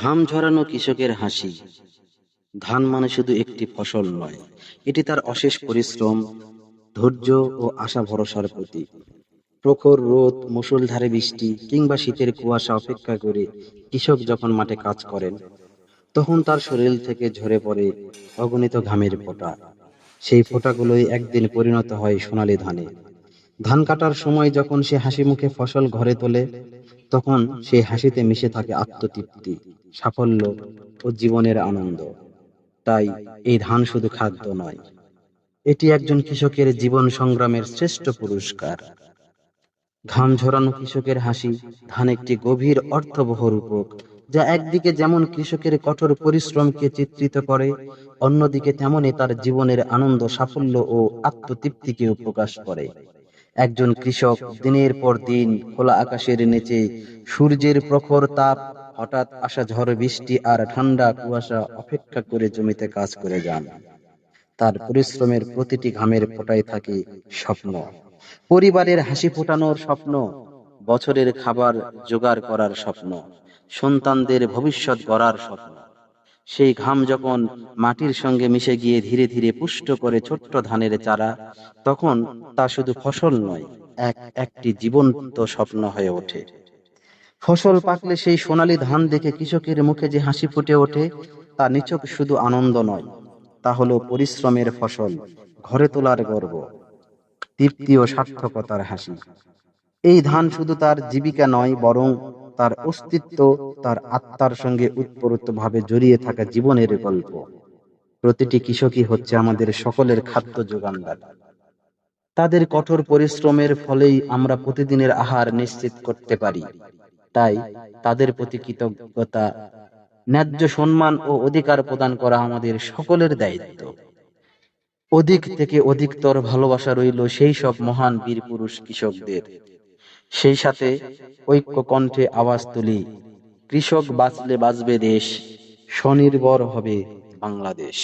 ঘাম ঝরানো কৃষকের হাসি। ধান মানে শুধু একটি ফসল নয়, এটি তার অশেষ পরিশ্রম, ধৈর্য ও আশা ভরসার প্রতীক। প্রখর রোদ, মুষলধারে বৃষ্টি কিংবা শীতের কুয়াশা অপেক্ষা করে কৃষক যখন মাঠে কাজ করেন, তখন তার শরীর থেকে ঝরে পড়ে অগণিত ঘামের ফোঁটা। সেই ফোঁটাগুলোই একদিন পরিণত হয় সোনালী ধানে। ধান কাটার সময় যখন সে হাসি মুখে ফসল ঘরে তোলে, তখন সেই হাসিতে মিশে থাকে আত্মতৃপ্তি। সাফল্য ও জীবনের আনন্দ। তাই এই ধান শুধু খাদ্য নয়, এটি একজন কৃষকের জীবন সংগ্রামের শ্রেষ্ঠ পুরস্কার। ঘাম ঝরানো কৃষকের হাসি, ধান একটি গভীর অর্থবহ রূপক, যা একদিকে যেমন কৃষকের কঠোর পরিশ্রমকে চিত্রিত করে, অন্যদিকে তেমনই তার জীবনের আনন্দ, সাফল্য ও আত্মতৃপ্তিকেও প্রকাশ করে। একজন কৃষক দিনের পর দিন খোলা আকাশের নিচে সূর্যের প্রখর তাপ, হঠাৎ আসা ঝড় বৃষ্টি আর ঠান্ডা কুয়াশা অপেক্ষা করে জমিতে কাজ করে যান। তার পরিশ্রমের প্রতিটি ঘামের ফোঁটায় থাকে স্বপ্ন। পরিবারের হাসি ফোটানোর স্বপ্ন, বছরের খাবার জোগাড় করার স্বপ্ন, সন্তানদের ভবিষ্যৎ গড়ার স্বপ্ন। সেই ঘাম যখন মাটির সঙ্গে মিশে গিয়ে ধীরে ধীরে পুষ্ট করে ছোট্ট ধানের চারা, তখন তা শুধু ফসল নয়, এক, একটি জীবন্ত স্বপ্ন হয়ে ওঠে। ফসল পাকলে সেই সোনালী ধান দেখে কৃষকের মুখে যে হাসি ফুটে ওঠে, তা নিছক শুধু আনন্দ নয়, তা হলো পরিশ্রমের ফসল, ঘরে তোলার গর্ব, তৃপ্তি ও সার্থকতার হাসি। এই ধান শুধু তার জীবিকা নয়, বরং তার অস্তিত্ব, তার আত্মার সঙ্গে উৎপরোতভাবে জড়িয়ে থাকা জীবনের গল্প। প্রতিটি কৃষকই হচ্ছে আমাদের সকলের খাদ্য যোগানদার। তাদের কঠোর পরিশ্রমের ফলেই আমরা প্রতিদিনের আহার নিশ্চিত করতে পারি। তাই তাদের প্রতি কৃতজ্ঞতা, ন্যায্য সম্মান ও অধিকার প্রদান করা আমাদের সকলের দায়িত্ব। অধিক থেকে অধিকতর ভালোবাসা রইল সেই সব মহান বীর পুরুষ কৃষকদের। সেই সাথে ঐক্য কণ্ঠে আওয়াজ তুলি কৃষক বাঁচলে বাঁচবে দেশ স্বনির্ভর হবে বাংলাদেশ।